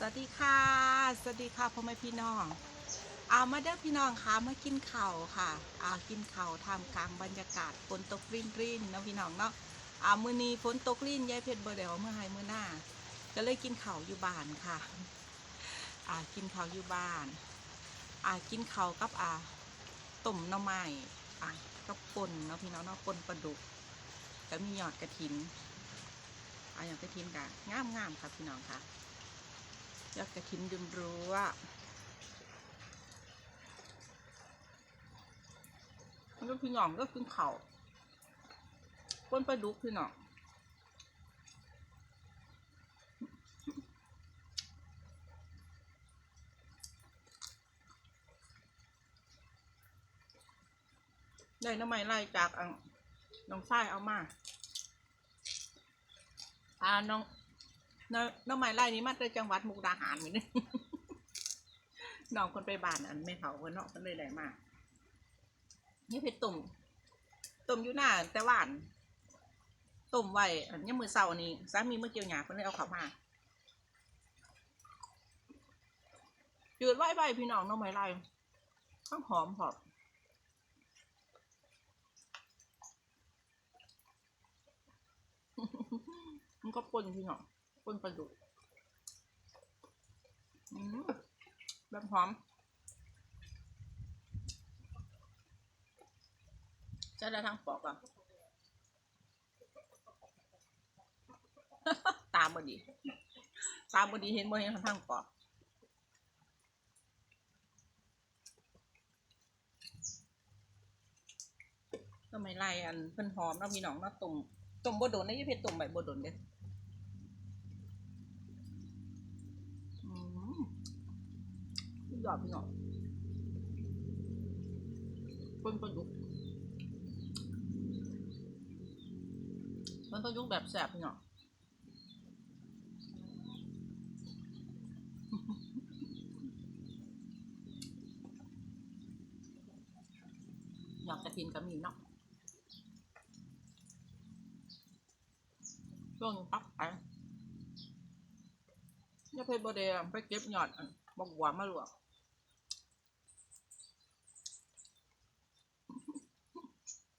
สวัสดีค่ะ สวัสดีค่ะพ่อแม่พี่น้องเอามาเด้อพี่น้องค่ะมากินเข้าค่ะเอากินเข้าท่ามกลางบรรยากาศฝนตกรินรินๆนะพี่น้องเนาะเอามือนีฝนตกรินยายเพชรบ่ได้เมื่อให้มื้อหน้า ก็เลยกินเข้าอยู่บ้านค่ะอากินเข้าอยู่บ้านอากินเข้ากับอาต้มน่อไม้อากับปนเนาะพี่น้องเนาะปนปลาดุกแล้วมีหยอดกระถินอ่าหยอดกระถินกะงามๆค่ะพี่น้องค่ะ ยอดกระถินดึมรั้วมันก็พี่น้องก็ขึ้นเขาก้นปลาดุกพี่น้องได้น้ำมันไล่จากน้องชายเอามาอ่าน้อง น้องน้องไม้ไล่นี้มาจากจังหวัดมุกดาหารเหมือนกันน้องคนไปบ้านอันไม่เขาคนเนาะคนเลยได้มากนี่เพชรตุ่มตุ่มอยู่หน้าแต่หวานตุ่มไว้อันนี้มือเสาร์นี้สามีเมื่อเกี่ยวหยาคนเลยเอาเขามาจืดไว้ไว้พี่น้องน้องไม้ไล่ข้างหอมหอมมันก็ปนพี่น้อง ปนปลาดุกแบบหอมจะได้ทางปอกอะตามบดี ตามบดีเห็นบ่เห็นทางปอกก็ไม่ไล่อันเพิ่นหอมแล้วมีหนองเนาตุ่มตุ่มบดโดนได้ยี่เพชรตุ่มใบบดโดนเด้ ยอดพี่น้องเป็นประยุกต์มันประยุกแบบแสบพี่น้องอยากกระทินก็มีเนาะช่วงปักไป อย่าไปบไดอะไปเก็บหยอดบอกหวานมาหลวก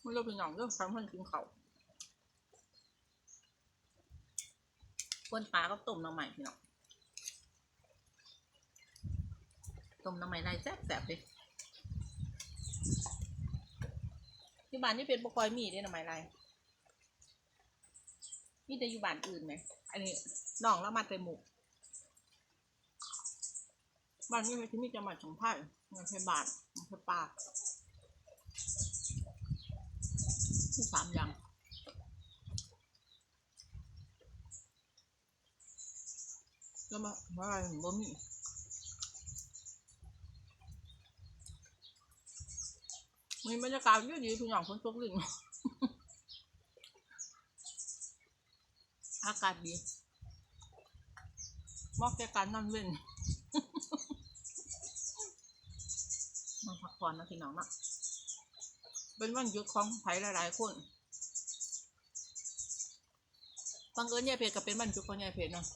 ไม่รู้เป็นหยังเรื่องทำให้กินเขาวก้นปลาก็ต้มน้ำใหม่พี่น้องต้มน้ำใหม่ไรแซ่บๆเลยที่บ้านนี่เป็นบกคอยมีได้น้ำใหม่ไรมีแต่อยู่บ้านอื่นไหมอันนี้น้องแล้วมาเต็มหมู บ้านนี้มันจะมีจังหวัดสงขลาเงินเทบาทเงินเทปลาที่สามอย่างแล้วมาว่าอะไรบ่มีมีบรรยากาศเยอะดีทุกอย่างคนตกลิ่งอากาศดีเหมาะแก่การนั่งเล่น มาพักผ่อนนะพี่น้องนะเป็นวันหยุดของไผ่หลายๆคนบังเอิญยายเพจก็เป็นวันหยุดของยายเพจเนาะ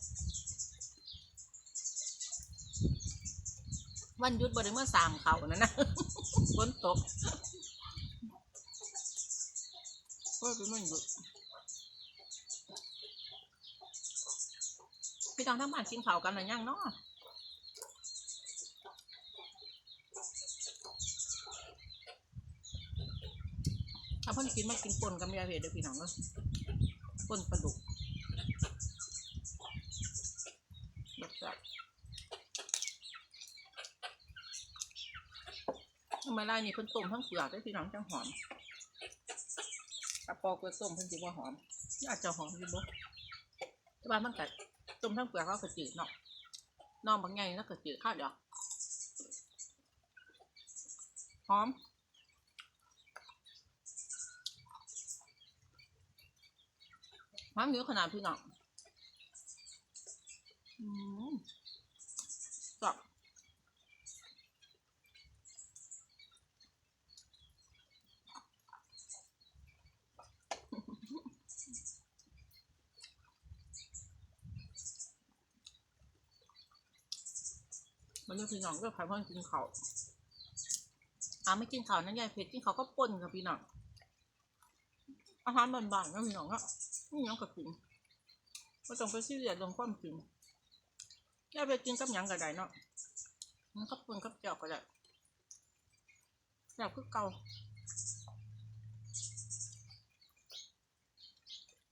วันหยุดบริเมื่อสามเขานะนะฝนตกก็เป็นวันหยุดพี่น้องทั้งบ้านกินข้าวกันหรือยังเนาะ ถ้าเพิ่นกินมากินป่นกับยาเพชรเด้อพี่น้องเอ้ยป่นปลาดุกแบบแบบทำไมล่นี่เพิ่นต้มทั้งเปลือกได้พี่น้องจังหอมกระปอกเปลือกต้มเพิ่นสิว่าหอมอาจจะหอมอยู่บ่แต่ว่ามันก็ต้มทั้งเปลือกแล้วก็จืดเนาะน้องบางไงแล้วก็จืดข้าวเดียวหอม ความเยอะขนาดพี่น้องอืมจับมันเรียกพี่น้องก็ขายเพื่อนกินเขาวอ่าไม่กินเขาวนั่นยายเพชรกินเขาวก็ป่นกับพี่น้อง อาหารบ้านๆก็พี่น้องก็นี่ยังกับกินก็ต้องไปซีเรียสเรื่องความกินยายไปกินกับหยังก็ได้เนาะมันก็ป่นกับเจียวก็ได้แบบคือเก่า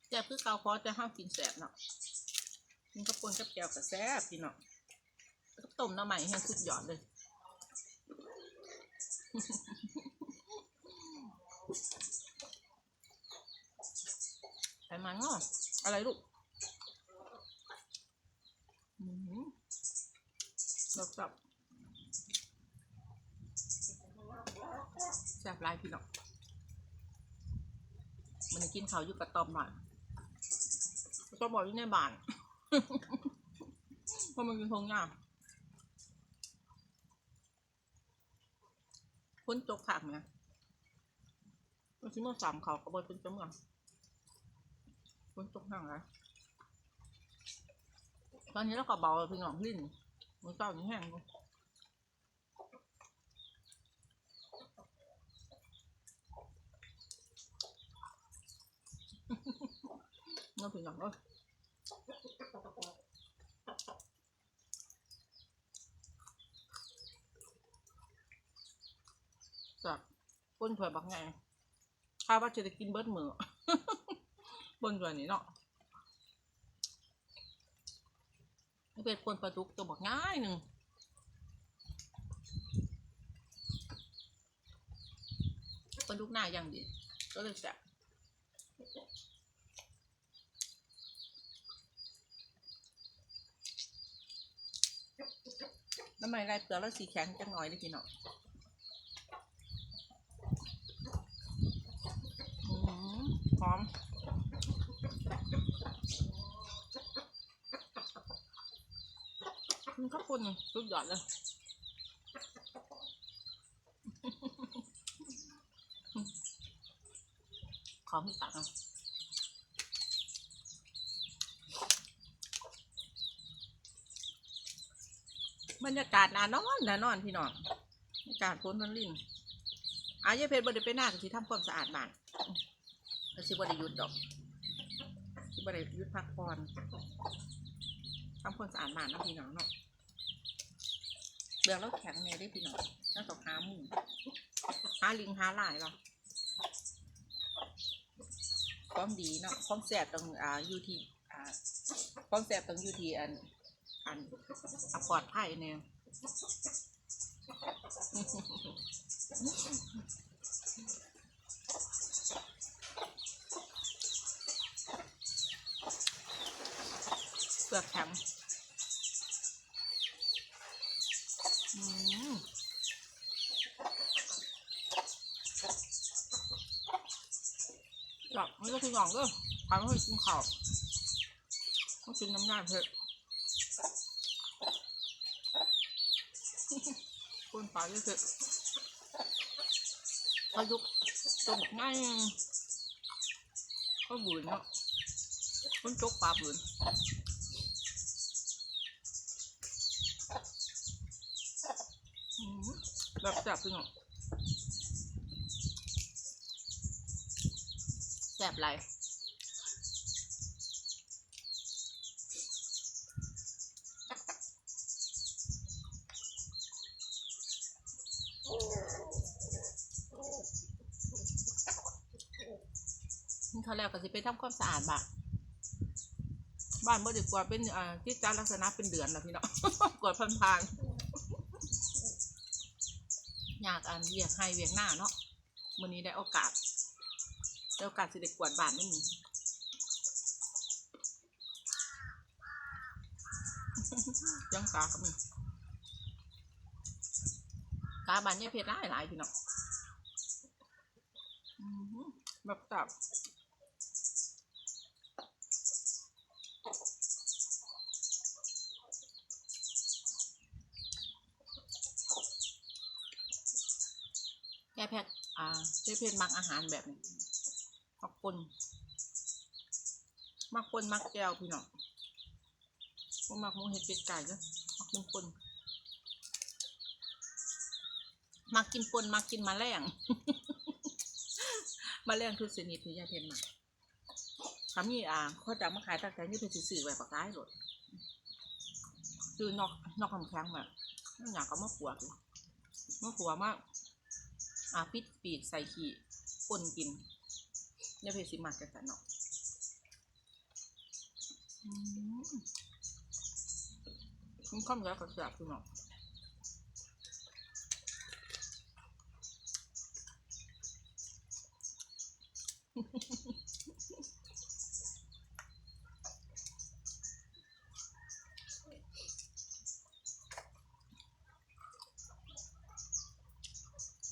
แซ่คือเก่าพราะจะห้ามกินแสบเนาะมันก็ป่นกับเจียวกับแซ่บพี่เน้องกับต้มน้ำใหม่แห้งสุดยอดเลย ไปมันงออะไรลูกอืมแบบแบบแซ่บลายพี่น้องมันกินเขาอยู่กับตอมหน่อยกระตอมบอกอยู่ในบ้านเพราะมันเป็นทงยากพ้นจกขักเนี่ยมันชิมอสามเขากระบอยเป็นจมือ พ้นจกห่างเลยตอนนี้เราก็เบาพี่น้องลิ้นมันเศร้าอย่างแห้งน้องพี่น้องเอ้ยจากก้นถวยบักไงข้าวว่าจะได้กินเบิดมือ บนถวยนี้เนาะเป็นปนปลาดุกตัวบักง่ายหนึ่งปลาดุกหน้าอย่างดีก็เลยแซ่บทำไมไรเปลือกแล้วสีแข็งจังหน่อยได้พี่เนาะอืมหอม มันก็คนสุดยอดเลยขอมีตักอะบรรยากาศนานอนนานอนพี่น้องบรรยากาศฝนมันลิ่นอายายเพชรบ่ได้ไปหน้าก็สิทำความสะอาดบ้านก็สิบ่ได้หยุดดอกสิบ่ได้หยุดพักผ่อนทำความสะอาดบ้านนะพี่น้องเนาะ เบื่อแล้วแข็งแน่ได้พี่น้องน่าต้องหาหมูหาลิงหาหลายหรอความดีเนาะความแสบตรงอ่าอยู่ที่อ่าความแสบตรงอยู่ที่อันอันอะปลอดภัยเนี่ย เปลือกแข็งอืม หลับไม่ก็คือหลองก็ทำให้กินข้าวต้องกินน้ำยาเผ็ดคุณปลาเยอะเผ็ดปลาดุตัวบบง่ายก็บืนเนาะคุณจกปลาบืน อืม แบบแซ่บพี่น้องแซ่บไรนี่เขาแล้วก็สิไปทำความสะอาดบ้านบ้านบ่ได้กว่าเป็นอ่าที่จาลักษณะเป็นเดือนแล้วพี่น้องกวาดพันๆอ ยากอันเวียกให้เวียกหน้าเนาะวันนี้ได้โอกาสได้โอกาสสิเด็กวดบ้านไม่มียังกาครับมึงกาบ้านยายเพชรหลายหลายพี่น้องแบบตับ ยายเพชรอ่ายายเพชรมักอาหารแบบนี้มักปนมักปนมักแก้วพี่น้องบ่มักมูเห็ดเป็ดไก่เนอะมักเป็นปนมากินปนมากินมาแรงมาแรงคือชนิดที่ยายเพนมาทำนี่อ่าเขาจะมาขายตั้งแต่นี่เป็นสื่อไว้ปากร้ายหลดคือนอกนอกคำแข็งมานั่นอยากก็มาปวดมาปวมาก หาปิดปีกใส่ขี้ปนกินเนี่ยเพนสิมาจังสันเนาะอืมมันข้ามแล้วก็แสบพี่น้อง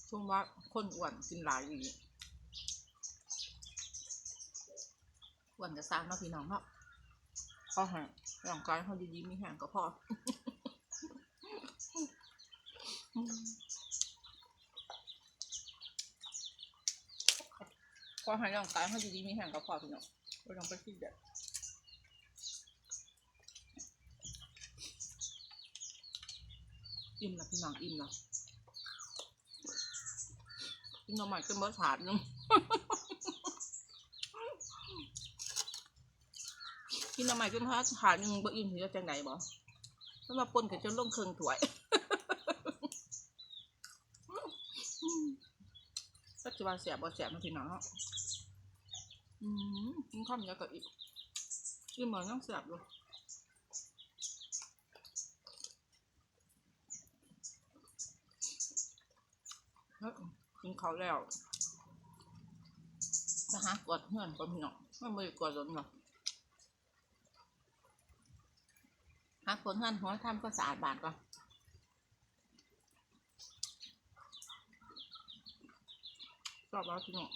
ช่วง ว่าคนอ้วนกินหลายอยู่อ้วนกับสร้างเนาะพี่น้องเนาะพอแห้งร่างกายเขาดีๆมีแห้งก็พอพอให้ร่างกายเขาดีๆมีแห้งก็พอพี่น้องไม่ต้องไปคิดเด็ดอิ่มแล้วพี่น้องอิ่มแล้ว กินหน่อไม้ขึ้นเบิดถาดหนึงกินหน่อไม้ขึ้นเบิดถาดหนึงเบ่อิ่มถือจังไหนบ่สำหรับปนก็จนล่งเครื่องถวยปัจจุบันเสียบบ่เสียบมาพี่น้องอืมกินข้าวเหนียวกับอีกอิ่มเหมือนยังเสียบอยู่เฮ้ย กินเขาแล้วจะหากดเพื่อนก่อนพี่น้องไม่ม่ได้กดหรอกเนาะหาคนเพื่อนหัวทำก็สะอาดบาดก่อนชอบแล้วพี่น้อง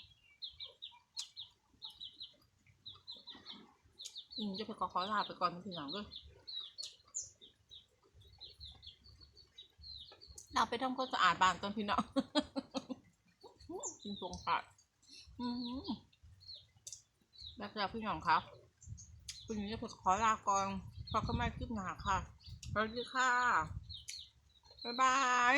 อืมจะไปขอขอลาไปก่อนนะพี่น้องด้วยเราไปทำความสะอาดบ้านก่อนพี่น้อง กินตรงขาดอืมแล้วจะพี่น้องครับคุณนี้จะขอลาก่อนพอก็ไม่ขึ้นหนาค่ะสวัสดีค่ะ บ๊ายบาย